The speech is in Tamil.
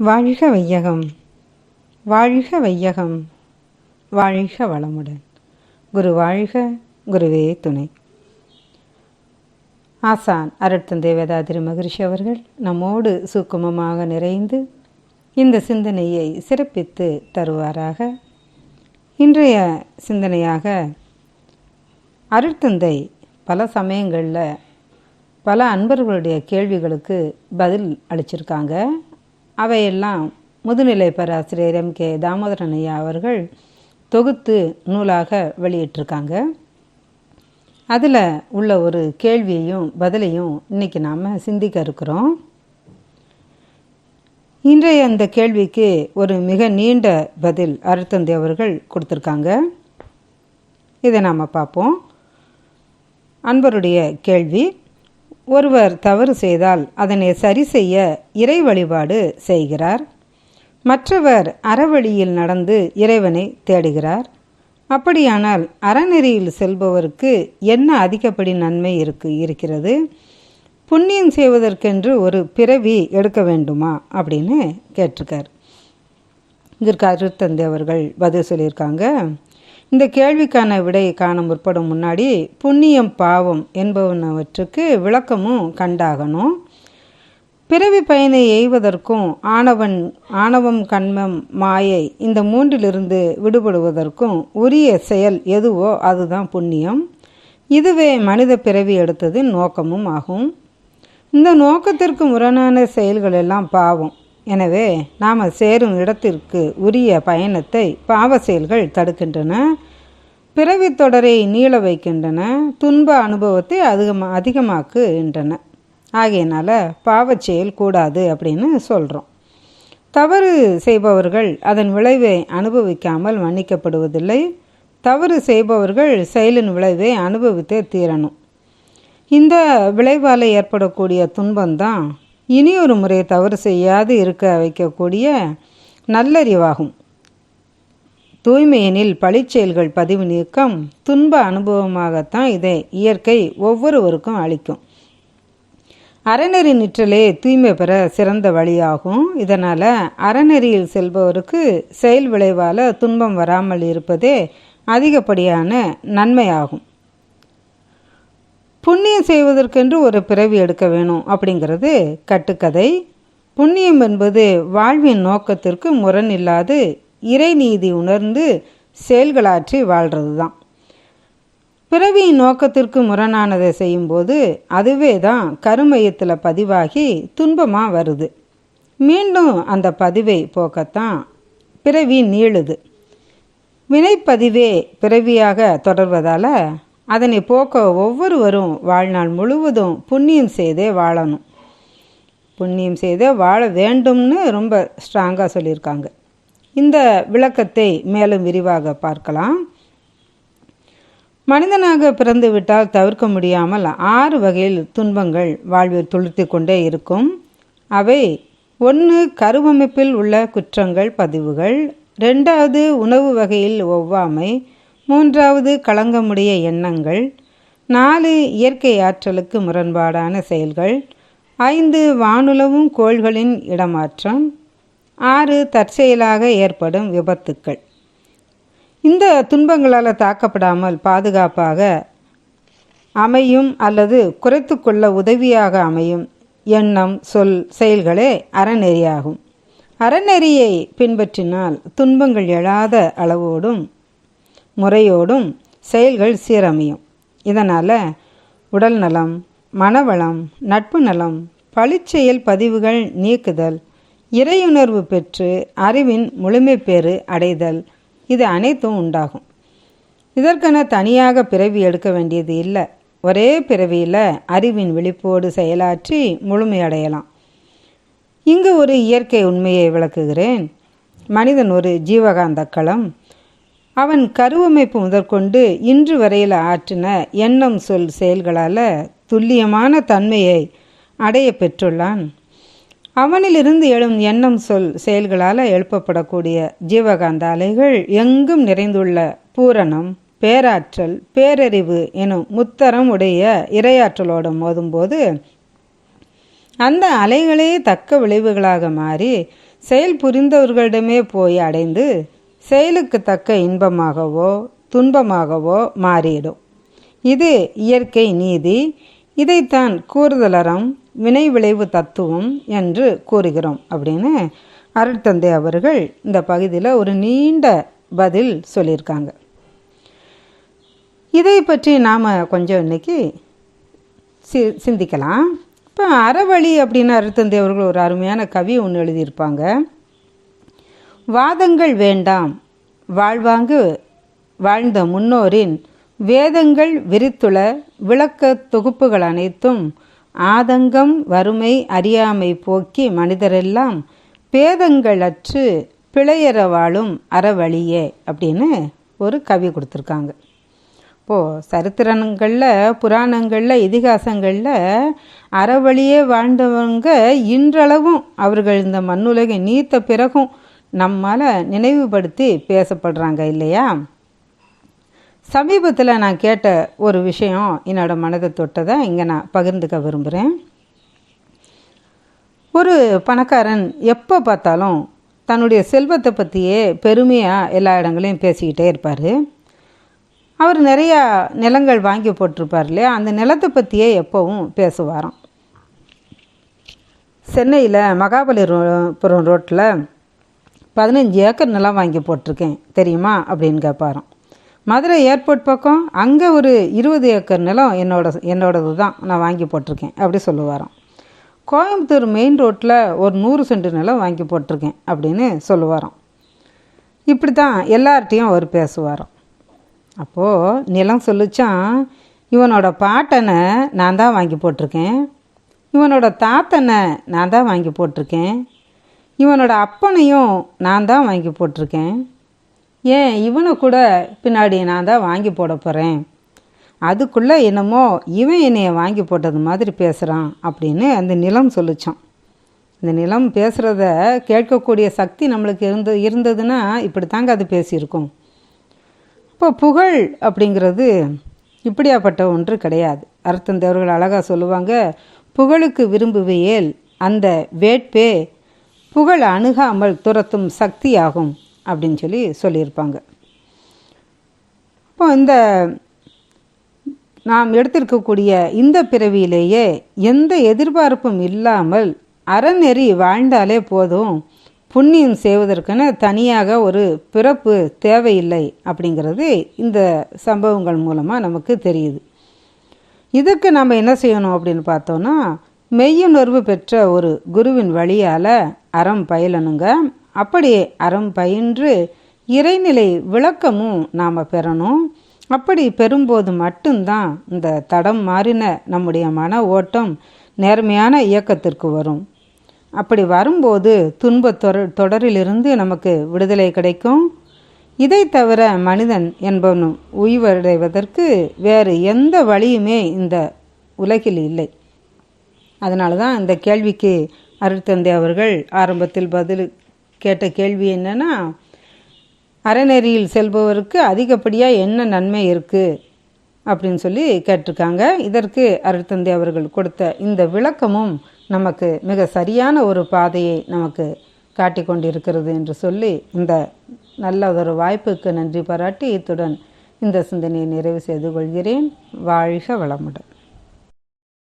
வாழ்க வையகம். வாழ்க வையகம். வாழ்க வளமுடன். குரு வாழ்க குருவே துணை. ஆசான் அருட்தந்தை வேதாதிரி மகிழ்ச்சி அவர்கள் நம்மோடு சுக்குமமாக நிறைந்து இந்த சிந்தனையை சிறப்பித்து தருவாராக. இன்றைய சிந்தனையாக அருட்தந்தை பல சமயங்களில் பல அன்பர்களுடைய கேள்விகளுக்கு பதில் அளிச்சிருக்காங்க. அவையெல்லாம் முதுநிலை பேராசிரியர் எம். கே. தாமோதரன் ஐயா அவர்கள் தொகுத்து நூலாக வெளியிட்டிருக்காங்க. அதில் உள்ள ஒரு கேள்வியையும் பதிலையும் இன்றைக்கி நாம் சிந்திக்க இருக்கிறோம். இன்றைய அந்த கேள்விக்கு ஒரு மிக நீண்ட பதில் அருத்தந்தி அவர்கள் கொடுத்துருக்காங்க. இதை நாம் பார்ப்போம். அன்பருடைய கேள்வி ஒருவர் தவறு செய்தால் அதனை சரி செய்ய இறை வழிபாடு செய்கிறார். மற்றவர் அறவழியில் நடந்து இறைவனை தேடுகிறார். அப்படியானால் அறநெறியில் செல்பவருக்கு என்ன அதிகப்படி நன்மை இருக்கு இருக்கிறது? புண்ணியம் செய்வதற்கென்று ஒரு பிறவி எடுக்க வேண்டுமா? அப்படின்னு கேட்டிருக்கார். இதற்கு அருத்தந்தை அவர்கள் பதில் சொல்லியிருக்காங்க. இந்த கேள்விக்கான விடையை காண முற்படும் முன்னாடி புண்ணியம் பாவம் என்பவனவற்றுக்கு விளக்கமும் கண்டாகணும். பிறவி பயனை எய்வதற்கும் ஆணவன் ஆணவம் கண்மம் மாயை இந்த மூன்றிலிருந்து விடுபடுவதற்கும் உரிய செயல் எதுவோ அதுதான் புண்ணியம். இதுவே மனித பிறவி எடுத்ததின் நோக்கமும் ஆகும். இந்த நோக்கத்திற்கு முரணான செயல்கள் எல்லாம் பாவம். எனவே நாம் சேரும் இடத்திற்கு உரிய பயணத்தை பாவ செயல்கள் தடுக்கின்றன. பிறவி தொடரை நீள வைக்கின்றன. துன்ப அனுபவத்தை அதிகமாக அதிகமாக்குகின்றன. ஆகையினால் பாவச் செயல் கூடாது அப்படின்னு சொல்கிறோம் தவறு செய்பவர்கள் அதன் விளைவை அனுபவிக்காமல் மன்னிக்கப்படுவதில்லை. தவறு செய்பவர்கள் செயலின் விளைவை அனுபவித்தே தீரணும். இந்த விளைவால் ஏற்படக்கூடிய துன்பம்தான் இனியொரு முறை தவறு செய்யாது இருக்க வைக்கக்கூடிய நல்லறிவாகும். தூய்மையெனில் பழிச்செயல்கள் பதிவு நீக்கம் துன்ப அனுபவமாகத்தான் இதை இயற்கை ஒவ்வொருவருக்கும் அளிக்கும். அறநெறி நிற்றலே தூய்மை பெற சிறந்த வழியாகும். இதனால் அறநெறியில் செல்பவருக்கு செயல் விளைவால் துன்பம் வராமல் இருப்பதே அதிகப்படியான நன்மையாகும். புண்ணியம் செய்வதற்கென்று ஒரு பிறவி எடுக்க வேணும் அப்படிங்கிறது கட்டுக்கதை. புண்ணியம் என்பது வாழ்வின் நோக்கத்திற்கு முரண் இல்லாது இறைநீதி உணர்ந்து செயல்களாற்றி வாழ்கிறது தான் பிறவியின் நோக்கத்திற்கு முரணானதை செய்யும்போது அதுவே தான் கருமையத்தில் பதிவாகி துன்பமாக வருது. மீண்டும் அந்த பதிவை போக்கத்தான் பிறவி நீளுது. வினைப்பதிவே பிறவியாக தொடர்வதால் அதனை போக்க ஒவ்வொருவரும் வாழ்நாள் முழுவதும் புண்ணியம் செய்தே வாழணும். புண்ணியம் செய்தே வாழ வேண்டும்னு ரொம்ப ஸ்ட்ராங்காக சொல்லியிருக்காங்க. இந்த விளக்கத்தை மேலும் விரிவாக பார்க்கலாம். மனிதனாக பிறந்து விட்டால் தவிர்க்க முடியாமல் ஆறு வகையில் துன்பங்கள் வாழ்வில் துளுத்தி கொண்டே இருக்கும். அவை ஒன்று கருவமைப்பில் உள்ள குற்றங்கள் பதிவுகள். ரெண்டாவது உணவு வகையில் ஒவ்வாமை. மூன்றாவது களங்கமுடைய எண்ணங்கள் நாலு இயற்கை ஆற்றலுக்கு முரண்பாடான செயல்கள் ஐந்து வானுலவும் கோள்களின் இடமாற்றம் ஆறு தற்செயலாக ஏற்படும் விபத்துக்கள். இந்த துன்பங்களால் தாக்கப்படாமல் பாதுகாப்பாக அமையும் அல்லது குறைத்து கொள்ள உதவியாக அமையும் எண்ணம் சொல் செயல்களே அறநெறியாகும். அறநெறியை பின்பற்றினால் துன்பங்கள் எழாத அளவோடும் முறையோடும் செயல்கள் சீரமையும். இதனால் உடல் நலம் மனவளம் நட்பு நலம் பழிச்செயல் பதிவுகள் நீக்குதல் இறையுணர்வு பெற்று அறிவின் முழுமைப்பேறு அடைதல் இது அனைத்தும் உண்டாகும். இதற்கென தனியாக பிறவி எடுக்க வேண்டியது இல்லை. ஒரே பிறவியில் அறிவின் விழிப்போடு செயலாற்றி முழுமையடையலாம் இங்கு ஒரு இயற்கை உண்மையை விளக்குகிறேன். மனிதன் ஒரு ஜீவகாந்த களம் அவன் கருவமைப்பு முதற்கொண்டு இன்று வரையில் ஆற்றின எண்ணம் சொல் செயல்களால் துல்லியமான தன்மையை அடைய பெற்றுள்ளான். அவனிலிருந்து எழும் எண்ணம் சொல் செயல்களால் எழுப்பப்படக்கூடிய ஜீவகாந்த அலைகள் எங்கும் நிறைந்துள்ள பூரணம் பேராற்றல் பேரறிவு எனும் முத்தரம் உடைய இரையாற்றலோடு மோதும்போது அந்த அலைகளே தக்க விளைவுகளாக மாறி செயல் புரிந்தவர்களிடமே போய் அடைந்து செயலுக்கு தக்க இன்பமாகவோ துன்பமாகவோ மாறிடும். இது இயற்கை நீதி. இதைத்தான் கூறுதலறம் வினை விளைவு தத்துவம் என்று கூறுகிறோம் அப்படின்னு அருட்தந்தை அவர்கள் இந்த பகுதியில் ஒரு நீண்ட பதில் சொல்லியிருக்காங்க. இதை பற்றி நாம் கொஞ்சம் இன்னைக்கு சி சிந்திக்கலாம். இப்போ அறவழி அப்படின்னு அருட்தந்தை அவர்கள் ஒரு அருமையான கவி ஒன்று எழுதியிருப்பாங்க. வாதங்கள் வேண்டாம். வாழ்வாங்கு வாழ்ந்த முன்னோரின் வேதங்கள் விரித்துள விளக்க தொகுப்புகள் அனைத்தும் ஆதங்கம் வறுமை அறியாமை போக்கி மனிதரெல்லாம் பேதங்கள் அற்று பிழையற வாழும் அறவழியே அப்படின்னு ஒரு கவி கொடுத்துருக்காங்க. இப்போது சரித்திரங்களில் புராணங்களில் இதிகாசங்களில் அறவழியே வாழ்ந்தவங்க இன்றளவும் அவர்கள் இந்த மண்ணுலகை நீத்த பிறகும் நம்மால் நினைவுபடுத்தி பேசப்படுறாங்க இல்லையா? சமீபத்தில் நான் கேட்ட ஒரு விஷயம் என்னோட மனதை தொட்டதை இங்கே நான் பகிர்ந்துக்க விரும்புகிறேன் ஒரு பணக்காரன் எப்போ பார்த்தாலும் தன்னுடைய செல்வத்தை பற்றியே பெருமையாக எல்லா இடங்களையும் பேசிக்கிட்டே இருப்பார். அவர் நிறையா நிலங்கள் வாங்கி போட்டிருப்பார் இல்லையா? அந்த நிலத்தை பற்றியே எப்போவும் பேசுவாராம். சென்னையில் மகாபலிபுரம் ரோட்டில் பதினஞ்சு ஏக்கர் நிலம் வாங்கி போட்டிருக்கேன். தெரியுமா? அப்படின்னு கேட்பாராம் மதுரை ஏர்போர்ட் பக்கம் அங்கே ஒரு இருபது ஏக்கர் நிலம் என்னோட என்னோடது தான் நான் வாங்கி போட்டிருக்கேன். அப்படி சொல்லுவாராம். கோயம்புத்தூர் மெயின் ரோட்டில் ஒரு நூறு சென்ட் நிலம் வாங்கி போட்டிருக்கேன் அப்படின்னு சொல்லுவாராம். இப்படி தான் எல்லார்ட்டையும் அவர் பேசுவாராம். அப்போது நிலம் சொல்லிச்சான் இவனோட பாட்டனை நான் தான் வாங்கி போட்டிருக்கேன். இவனோட தாத்தனை நான் தான் வாங்கி போட்டிருக்கேன். இவனோட அப்பனையும் நான் தான் வாங்கி போட்டிருக்கேன். ஏன்? இவனை கூட பின்னாடி நான் தான் வாங்கி போட போகிறேன் அதுக்குள்ளே என்னமோ இவன் என்னைய வாங்கி போட்டது மாதிரி பேசுகிறான் அப்படின்னு அந்த நிலம் சொல்லிச்சான். இந்த நிலம் பேசுகிறத கேட்கக்கூடிய சக்தி நம்மளுக்கு இருந்து இருந்ததுன்னா இப்படி தாங்க அது பேசியிருக்கோம். இப்போ புகழ் அப்படிங்கிறது இப்படியாப்பட்ட ஒன்று கிடையாது. அர்த்தம் தேவர்கள் அழகாக சொல்லுவாங்க புகழுக்கு விரும்புவையேல் அந்த வேட்பே புகழ் அணுகாமல் துரத்தும் சக்தியாகும் அப்படின்னு சொல்லி சொல்லியிருப்பாங்க. இப்போ இந்த நாம் எடுத்திருக்கக்கூடிய இந்த பிறவியிலேயே எந்த எதிர்பார்ப்பும் இல்லாமல் அறநெறி வாழ்ந்தாலே போதும் புண்ணியம் செய்வதற்கென தனியாக ஒரு பிறப்பு தேவையில்லை அப்படிங்கிறது இந்த சம்பவங்கள் மூலமாக நமக்கு தெரியுது. இதுக்கு நம்ம என்ன செய்யணும் அப்படின்னு பார்த்தோன்னா மெய்யுணர்வு பெற்ற ஒரு குருவின் வழியால் அறம் பயிலணுங்க. அப்படி அறம் பயின்று இறைநிலை விளக்கமும் நாம் பெறணும். அப்படி பெறும்போது மட்டும்தான் இந்த தடம் மாறின நம்முடைய மன ஓட்டம் நேர்மையான இயக்கத்திற்கு வரும். அப்படி வரும்போது துன்ப தொடர் தொடரிலிருந்து நமக்கு விடுதலை கிடைக்கும். இதை தவிர மனிதன் என்பவனும் உய்வடைவதற்கு வேறு எந்த வழியுமே இந்த உலகில் இல்லை. அதனால தான் இந்த கேள்விக்கு அருட்தந்தை அவர்கள் ஆரம்பத்தில் பதில் கேட்ட கேள்வி என்னென்னா அறநெறியில் செல்பவருக்கு அதிகப்படியாக என்ன நன்மை இருக்குது அப்படின்னு சொல்லி கேட்டிருக்காங்க. இதற்கு அருட்தந்தை அவர்கள் கொடுத்த இந்த விளக்கமும் நமக்கு மிக சரியான ஒரு பாதையை நமக்கு காட்டி கொண்டிருக்கிறது என்று சொல்லி இந்த நல்ல ஒரு வாய்ப்புக்கு நன்றி பாராட்டி இத்துடன் இந்த சிந்தனையை நிறைவு செய்து கொள்கிறேன். வாழ்க வளமுடன்.